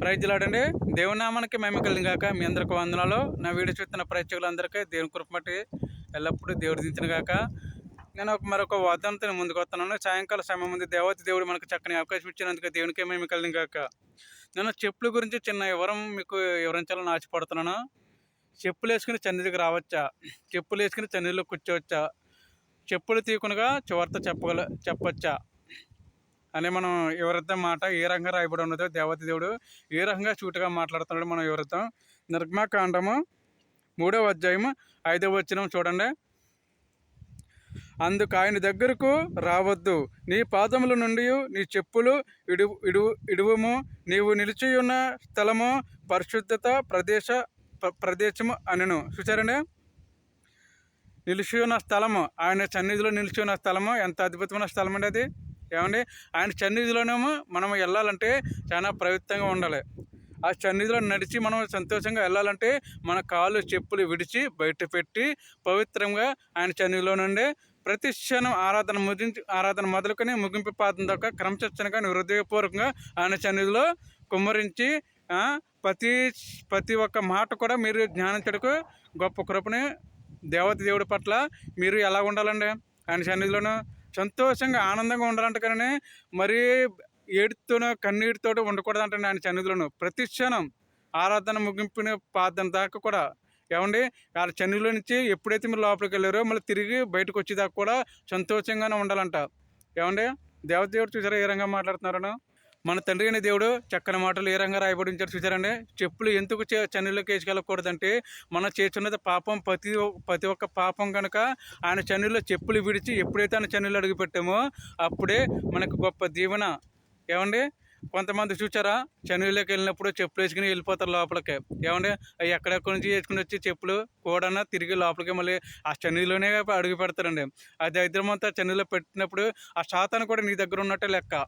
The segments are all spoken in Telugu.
ప్రైజ్లాడండి దేవుని నామానికి మేము కలిగిన మీ అందరికి వందనాలు. నా వీడియో చూస్తున్న ప్రేక్షకులందరికీ దేవుని కృపమట్టి ఎల్లప్పుడూ దేవుడు దించిన కాక నేను ఒక మరొక వాగ్దానంతో ముందుకు వస్తున్నాను. సాయంకాల సమయం ముందు దేవత దేవుడు మనకు చక్కని అవకాశం ఇచ్చినందుకు దేవునికే మేము కలిగిన కాక నేను చెప్పుల గురించి చిన్న వివరం మీకు వివరించాలని ఆశపడుతున్నాను. చెప్పులు వేసుకుని చన్నిధికి రావచ్చా? చెప్పులు వేసుకుని చన్నిధిలో కూర్చోవచ్చా? చెప్పులు తీయకుండా చివరితో చెప్పగల చెప్పచ్చా? అనే మనం వివరిద్దాం మాట ఏ రకంగా రాయబడి ఉన్నదో దేవత దేవుడు ఏ రకంగా చూటుగా మాట్లాడుతున్నాడు మనం వివరిద్దాం. నిర్మాకాండము మూడవ అధ్యాయము ఐదవ వచనం చూడండి. అందుకు ఆయన దగ్గరకు రావద్దు. నీ పాదముల నుండి నీ చెప్పులు ఇడు ఇడు ఇడువము. నీవు నిలిచియున్న స్థలము పరిశుద్ధత ప్రదేశ ప్రదేశము అనను. చూసారండి నిలిచి ఉన్న స్థలము. ఆయన సన్నిధిలో నిలిచి ఉన్న స్థలము. ఎంత అద్భుతమైన స్థలం అండి అది. ఏమండి? ఆయన సన్నిధిలోనేమో మనం వెళ్ళాలంటే చాలా ప్రవృత్తంగా ఉండాలి. ఆ సన్నిధిలో నడిచి మనం సంతోషంగా వెళ్ళాలంటే మన కాళ్ళు చెప్పులు విడిచి బయట పెట్టి పవిత్రంగా ఆయన సన్నిధిలో నుండి ప్రతి క్షణం ఆరాధన ముగించి ఆరాధన మొదలుకొని ముగింపు పాదం దాకా క్రమశిక్షణగా హృదయపూర్వకంగా ఆయన సన్నిధిలో కుమ్మరించి ప్రతి ప్రతి ఒక్క మాట కూడా మీరు జ్ఞానించడకు గొప్ప కృపని దేవత దేవుడి పట్ల మీరు ఎలా ఉండాలండి? ఆయన సన్నిధిలోనూ సంతోషంగా ఆనందంగా ఉండాలంట కానీ మరీ ఏడుతోనో కన్నీటితో ఉండకూడదంటే ఆయన సన్నిధిలోను. ప్రతి క్షణం ఆరాధన ముగింపుని పాదం దాకా కూడా. ఏమండి? ఆ చన్నిలో నుంచి ఎప్పుడైతే మీరు లోపలికి వెళ్ళారో మళ్ళీ తిరిగి బయటకు వచ్చేదాకా కూడా సంతోషంగానే ఉండాలంట. ఏమండి? దేవత దేవుడు చూసారా ఏ రంగా మాట్లాడుతున్నారను? మన తండ్రి అయిన దేవుడు చక్కని మాటలు ఏ రంగా రాయబడి ఉంచారు చూసారండి చెప్పులు ఎందుకు చే- వేసుకెళ్ళకూడదంటే మనం చేస్తున్నది పాపం ప్రతి ఒ- ప్రతి ఒక్క పాపం కనుక ఆయన చన్నులో చెప్పులు విడిచి ఎప్పుడైతే ఆయన చన్నులు అడుగు పెట్టామో అప్పుడే మనకు గొప్ప దీవెన. ఏమండి? కొంతమంది చూచారా? చనువులోకి వెళ్ళినప్పుడు చెప్పులు వేసుకుని వెళ్ళిపోతారు లోపలికి. ఏమండి? అవి ఎక్కడెక్కడి నుంచి వేసుకుని వచ్చి చెప్పులు కూడానా తిరిగి లోపలికి మళ్ళీ ఆ చనువులోనే అడుగు పెడతారండి. ఆ దరిద్రం అంతా చనువులో పెట్టినప్పుడు ఆ శాతాన్ని కూడా నీ దగ్గర ఉన్నట్టే లెక్క.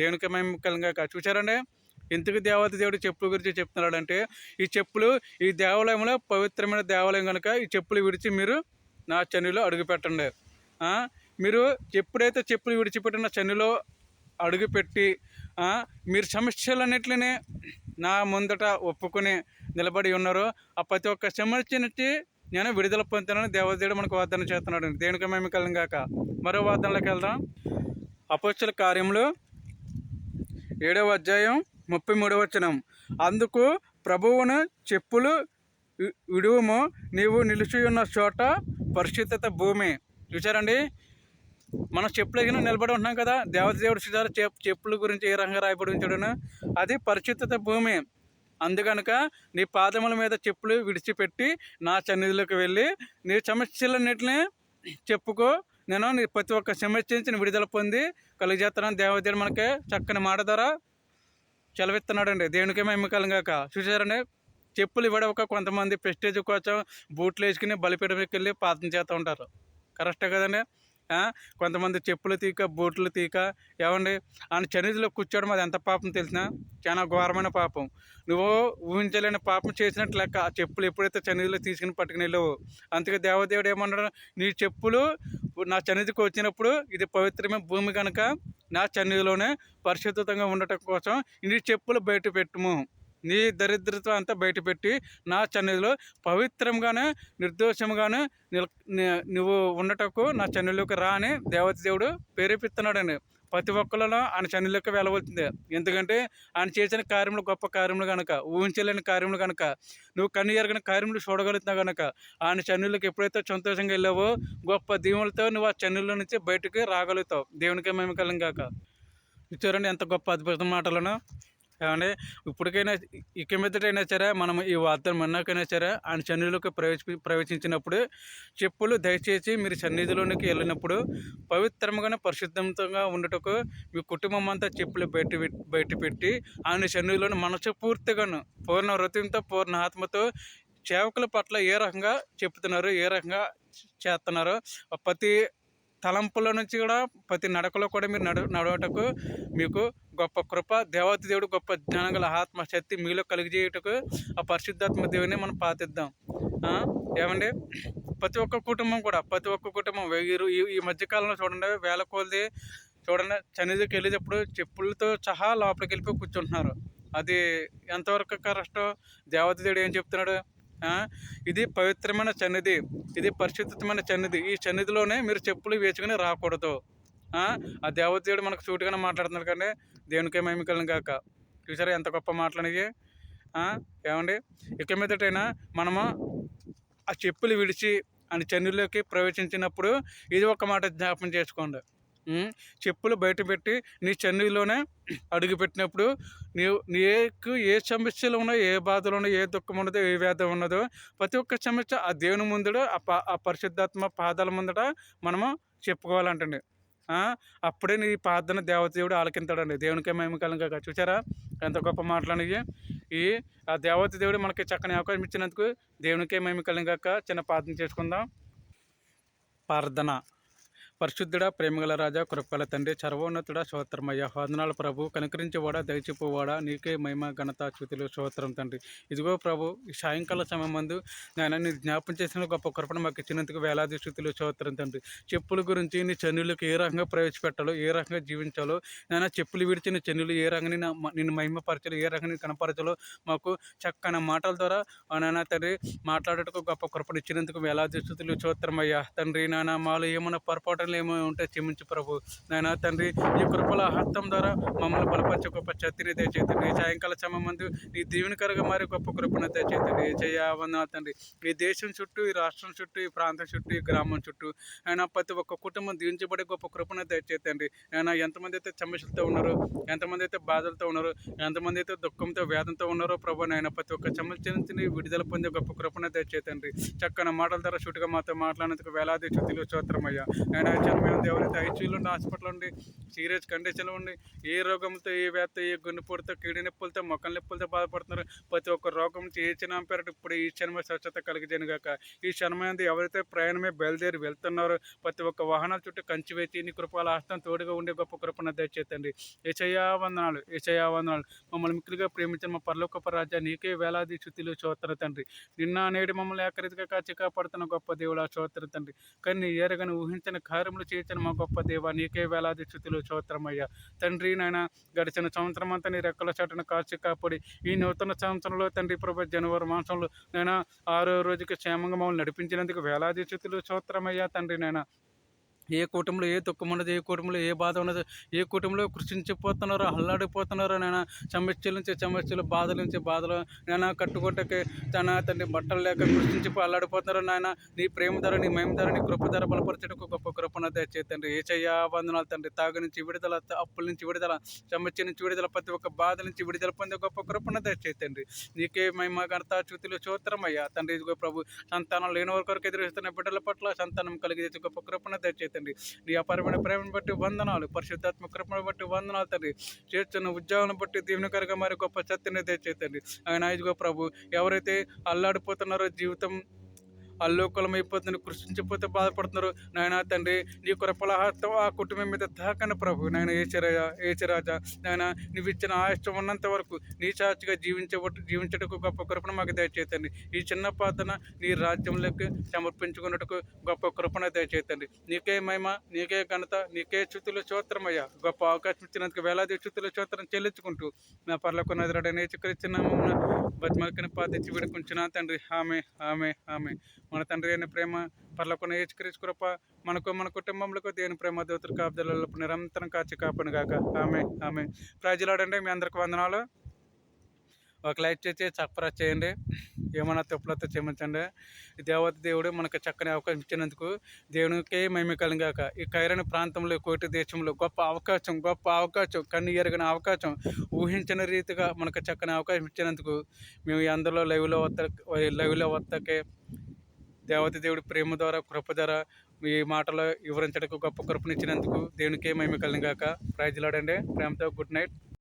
దేవునికి మహిమకలంగా కలిగాక చూసారండి ఎందుకు దేవత దేవుడు చెప్పుల గురించి చెప్తున్నాడంటే ఈ చెప్పులు ఈ దేవాలయంలో పవిత్రమైన దేవాలయం కనుక ఈ చెప్పులు విడిచి మీరు నా చనిలో అడుగుపెట్టండి. మీరు ఎప్పుడైతే చెప్పులు విడిచిపెట్టిన చనిలో అడుగుపెట్టి మీరు సమస్యలన్నింటినీ నా ముందట ఒప్పుకొని నిలబడి ఉన్నారో ఆ ప్రతి ఒక్క సమస్య నుంచి నేను విడుదల పొందుతానని దేవదేవుడు మనకు వాదన చేస్తున్నాడు దేనికి మేము కలిగాక మరో వాదనలోకి వెళ్దాం. అపోచ్చల కార్యములు ఏడవ అధ్యాయం ముప్పై మూడవ వచనం. అందుకు ప్రభువును చెప్పులు విడువము. నీవు నిలిచి ఉన్న చోట పరిశుద్ధత భూమి. చూసారండి మనం చెప్పులు నిలబడి ఉంటున్నాం కదా. దేవత దేవుడు చూసారు చెప్ చెప్పుల గురించి ఏ రంగా రాయబడి ఉంచాడును? అది పరిశుద్ధత భూమి. అందుకనుక నీ పాదముల మీద చెప్పులు విడిచిపెట్టి నా సన్నిధిలోకి వెళ్ళి నీ సమస్యలన్నింటినీ చెప్పుకో. నేను నీ ప్రతి ఒక్క సమస్య నుంచి నేను విడుదల పొంది కలిగజేస్తానని దేవదేవుడు మనకి చక్కని మాట ద్వారా సెలవిస్తున్నాడండి దేవునికే మేము కాక చూసారండి చెప్పులు ఇవ్వడక కొంతమంది ప్రెస్టేజ్ కోసం బూట్లు వేసుకుని బలిపీఠంకి వెళ్ళి పాదం చేస్తూ ఉంటారు. కరెక్టే కదండి? కొంతమంది చెప్పులు తీక బూట్లు తీక. ఏమండి? ఆయన చనిధిలో కూర్చోవడం అది ఎంత పాపం తెలిసినా? చాలా ఘోరమైన పాపం. నువ్వు ఊహించలేని పాపం చేసినట్టు లెక్క. ఆ చెప్పులు ఎప్పుడైతే చనిధిలో తీసుకుని పట్టుకుని వెళ్ళవు. అందుకే దేవదేవుడు ఏమన్నాడు? నీ చెప్పులు నా చనిధికి వచ్చినప్పుడు ఇది పవిత్రమైన భూమి కనుక నా చన్నిధిలోనే పరిశుద్ధంగా ఉండటం కోసం నీ చెప్పులు బయట పెట్టుము. నీ దరిద్రత అంతా బయటపెట్టి నా సన్నిధిలో పవిత్రంగానే నిర్దోషంగానే నువ్వు ఉండటకు నా సన్నిధిలోకి రా అని దేవత దేవుడు ప్రేరేపిస్తున్నాడని. ప్రతి ఒక్కళ్ళలో ఆయన సన్నిధిలోకి వెళ్ళవలసిందే. ఎందుకంటే ఆయన చేసిన కార్యములు గొప్ప కార్యములు కనుక ఊహించలేని కార్యములు కనుక నువ్వు కన్ను ఎరగని కార్యములు చూడగలుగుతున్నావు కనుక ఆయన చన్నులకు ఎప్పుడైతే సంతోషంగా వెళ్ళావో గొప్ప దీవులతో నువ్వు ఆ చన్నుల నుంచి బయటకు రాగలుగుతావు. దేవునికి మేము కలం కాక చూడండి ఎంత గొప్ప అద్భుతం మాటలను. కానీ ఇప్పటికైనా ఇక మీదటైనా సరే మనం ఈ వార్తను మన్నాకైనా సరే ఆయన సన్నిధిలోకి ప్రవేశ ప్రవేశించినప్పుడు చెప్పులు దయచేసి మీరు సన్నిధిలోనికి వెళ్ళినప్పుడు పవిత్రంగానే పరిశుద్ధంగా ఉండటకు మీ కుటుంబం అంతా చెప్పులు బయట బయట పెట్టి ఆయన సన్నిధిలోని మనసు పూర్తిగాను పూర్ణ హృదయంతో పూర్ణ ఆత్మతో సేవకుల పట్ల ఏ రకంగా చెప్తున్నారు ఏ రకంగా చేస్తున్నారు ప్రతి తలంపుల నుంచి కూడా ప్రతి నడకలో కూడా మీరు నడు నడవటకు మీకు గొప్ప కృప దేవత దేవుడు గొప్ప జ్ఞానం గల ఆత్మ మీలో కలిగజేయటకు ఆ పరిశుద్ధాత్మ దేవుని మనం పాతిద్దాం. ఏమండి? ప్రతి ఒక్క కుటుంబం కూడా ప్రతి ఒక్క కుటుంబం వీరు ఈ ఈ మధ్యకాలంలో చూడండి వేల కొలది చూడండి చనిదికి వెళ్ళేటప్పుడు చెప్పులతో సహా లోపలికి వెళ్ళిపోయి కూర్చుంటున్నారు. అది ఎంతవరకు కరెక్ట్ దేవత దేవుడు ఏం చెప్తున్నాడు? ఇది పవిత్రమైన సన్నిధి. ఇది పరిశుద్ధమైన సన్నిధి. ఈ సన్నిధిలోనే మీరు చెప్పులు వేసుకుని రాకూడదు. ఆ, దేవతీయుడు మనకు సూటిగానే మాట్లాడుతున్నాడు కానీ దేవునికే మేమికలను కాక చూసారా ఎంత గొప్ప మాట్లాడి ఏమండి? ఇక మీదటైనా మనము ఆ చెప్పులు విడిచి అని చెన్నులోకి ప్రవేశించినప్పుడు ఇది ఒక మాట జ్ఞాపం చేసుకోండి. చెప్పులు బయట పెట్టి నీ చెన్నులోనే అడుగుపెట్టినప్పుడు నీవు నీకు ఏ సమస్యలు ఉన్నాయో ఏ బాధలు ఉన్నాయో ఏ దుఃఖం ఉన్నదో ఏ వ్యాధం ఉన్నదో ప్రతి ఒక్క సమస్య ఆ దేవుని ముందడు ఆ ప ఆ పరిశుద్ధాత్మ పాదాల ముందట మనము చెప్పుకోవాలంటండి. అప్పుడే నీ ప్రార్థన దేవదేవుడు ఆలకింతాడండి. దేవునికే మేము చూసారా ఎంత గొప్ప మాట్లాడినవి ఈ ఆ దేవత దేవుడు మనకి చక్కని అవకాశం ఇచ్చినందుకు దేవునికే మేము కలిగాక చిన్న ప్రార్థన చేసుకుందాం. ప్రార్థన. పరిశుద్ధుడా ప్రేమగల రాజా కృపగల తండ్రి సర్వోన్నతుడ స్తోత్రమయ్య వందనాల ప్రభు కనుకరించేవాడా దయచిపోవాడా నీకే మహిమ ఘనత చ్యుతులు స్తోత్రం తండ్రి. ఇదిగో ప్రభు ఈ సాయంకాల సమయం మందు నేను నీ జ్ఞాపం చేసిన గొప్ప కృపను మాకు ఇచ్చినందుకు వేలాది స్థుతులు స్తోత్రం తండ్రి. చెప్పుల గురించి నీ చనులకు ఏ రకంగా ప్రవేశపెట్టాలో ఏ రకంగా జీవించాలో నేను చెప్పులు విడిచిన చెన్నులు ఏ రకంగా నిన్ను మహిమపరచాలో ఏ రకంగా కనపరచాలో మాకు చక్కని మాటల ద్వారా ఆ నాన్న తండ్రి మాట్లాడటకు గొప్ప కృపను ఇచ్చినందుకు వేలాది స్థుతులు స్తోత్రమయ్యా తండ్రి నాన్న మాలో ఏమైనా పొరపాటులు ఏమో ఉంటే క్షమించు ప్రభు. నాయన తండ్రి ఈ కృపల హస్తం ద్వారా మమ్మల్ని బలపరిచే గొప్ప శక్తిని దయచేతండి సాయంకాల సమయం నీ దీవెనకరగా మారి గొప్ప కృపను దయచేతండి చేయవన్నా తండ్రి. ఈ దేశం చుట్టూ ఈ రాష్ట్రం చుట్టూ ఈ ప్రాంతం చుట్టూ ఈ గ్రామం చుట్టూ ఆయన ప్రతి ఒక్క కుటుంబం దీవించబడే గొప్ప కృపను దయచేతండి ఆయన ఎంతమంది అయితే సమస్యలతో ఉన్నారో ఎంతమంది అయితే బాధలతో ఉన్నారో ఎంతమంది అయితే దుఃఖంతో వేదంతో ఉన్నారో ప్రభు నాయన ప్రతి ఒక్క సమస్య నుంచి విడుదల పొందే గొప్ప కృపను దయచేతండి చక్కని మాటల ద్వారా చుట్టుగా మాతో మాట్లాడినందుకు వేలాది చుతులు స్తోత్రమయ్యా. ఆయన చనిపోయిన ఎవరైతే ఐసీయూలో ఉండి హాస్పిటల్ ఉండి సీరియస్ కండిషన్లో ఉండి ఏ రోగంతో ఏ వ్యాప్తి ఏ గుండెపోటుతో కిడి నొప్పులతో మొక్కల నొప్పులతో బాధపడుతున్నారు ప్రతి ఒక్క రోగం నుంచి ఏ చిన్న పేరట ఇప్పుడు ఈ క్షణమే స్వచ్ఛత కలిగజేను గాక. ఈ క్షణమైంది ఎవరైతే ప్రయాణమే బయలుదేరి వెళ్తున్నారో ప్రతి ఒక్క వాహనాల చుట్టూ కంచి వేసి నీ కృపాల హస్తం తోడుగా ఉండే గొప్ప కృపణ దయచేతండి ఏచయ్యా వందనాలు ఏచయ్యా వందనాలు. మమ్మల్ని మిక్కులుగా ప్రేమించిన మా పరలోకప రాజా నీకే వేలాది చుత్తులు చోత్తర తండ్రి. నిన్న నేడు మమ్మల్ని ఏకరీతిగా కాచి కాపాడుతున్న గొప్ప ఆ చోత్తర తండ్రి. కానీ ఎరగని ఊహించిన కార్యములు చేర్చిన మా గొప్ప దేవ నీకే వేలాది చుతులు చోత్రమయ్యా తండ్రి నాయన గడిచిన సంవత్సరం అంతా నీ రెక్కల చాటును కాచి కాపాడి ఈ నూతన సంవత్సరంలో తండ్రి ప్రభు జనవరి మాసంలో నేను ఆరో రోజుకి క్షేమంగా మమ్మల్ని నడిపించినందుకు వేలాది చుతులు చోత్రమయ్యా తండ్రి నాయన. ఏ కూటమిలో ఏ దుఃఖం ఉన్నది ఏ కూటమిలో ఏ బాధ ఉన్నది ఏ కూటమిలో కృషించిపోతున్నారో అల్లాడిపోతున్నారో నేను సమస్యల నుంచి సమస్యలు బాధల నుంచి బాధలు. నేను కట్టుకుంటకి తన తండ్రి బట్టలు లేక కృషించిపో అల్లాడిపోతున్నారో నాయన. నీ ప్రేమ ధర నీ మహిమ ధర నీ కృప ధర బలపరచడానికి గొప్ప కృపణ దయచేతండి ఏ చెయ్యా వందనాలు తండ్రి. తాగు నుంచి విడుదల అప్పుల నుంచి విడుదల సమస్య నుంచి విడుదల ప్రతి ఒక్క బాధ నుంచి విడుదల పొందే గొప్ప కృపణ దయచేతండి నీకే మహిమ ఘనత చూతులు చూత్రమయ్యా తండ్రి ఇదిగో ప్రభు సంతానం లేని వరకు ఎదురుస్తున్న బిడ్డల పట్ల సంతానం కలిగి గొప్ప కృపణ తండ్రి. నీ అపారమైన ప్రేమను బట్టి వందనాలు పరిశుద్ధాత్మ కృపను బట్టి వందనాలు తండ్రి. చేస్తున్న ఉద్యోగాలను బట్టి దీవెనకరంగా మరి గొప్ప సత్యని దయచేతండి ఆయన ఇదిగో ప్రభు ఎవరైతే అల్లాడిపోతున్నారో జీవితం అల్లోకలం అయిపోతుంది కృషించిపోతే బాధపడుతున్నారు. నాయన తండ్రి నీ కృపల ఆ కుటుంబం మీద తాకన ప్రభు. నాయన ఏచరాజా ఏచరాజా నాయన నువ్వు ఇచ్చిన ఆయుష్టం ఉన్నంత వరకు నీ సాక్షిగా జీవించబట్టు జీవించటకు గొప్ప కృపణ మాకు దయచేతండి ఈ చిన్న ప్రార్థన నీ రాజ్యంలోకి సమర్పించుకున్నట్టుకు గొప్ప కృపణ దయచేతండి నీకే మహిమ నీకే ఘనత నీకే చుతులు చోత్రమయ్యా గొప్ప అవకాశం ఇచ్చినందుకు వేలాది చ్యుతులు చోత్రం చెల్లించుకుంటూ నా పర్లకు నదురడనే చిక్కరిచ్చినామన్న బతిమలకని పాతించి విడుకుంటున్నా తండ్రి. ఆమె ఆమె ఆమె మన తండ్రి అయిన ప్రేమ పర్లకున్న ఏచుకరించి కృప మనకు మన కుటుంబంలో దేని ప్రేమ దేవతలు కాపుదలలో నిరంతరం కాచి కాపను గాక ఆమె ఆమె ప్రజలాడండి మీ అందరికి వందనాలు. ఒక లైక్ చేసి చప్పరా చేయండి. ఏమైనా తప్పులతో క్షమించండి. దేవత దేవుడు మనకు చక్కని అవకాశం ఇచ్చినందుకు దేవునికి మేమికలం గాక ఈ కైరణ ప్రాంతంలో కోటి దేశంలో గొప్ప అవకాశం గొప్ప అవకాశం కన్ను ఎరగిన అవకాశం ఊహించిన రీతిగా మనకు చక్కని అవకాశం ఇచ్చినందుకు మేము ఈ అందరిలో లైవ్లో వత్త లైవ్లో వత్తకే దేవత దేవుడి ప్రేమ ద్వారా కృప ద్వారా మీ మాటలో వివరించడానికి గొప్ప కృపనిచ్చినందుకు దేవునికే మేము కలిగాక ప్రైజ్లాడండి ప్రేమతో గుడ్ నైట్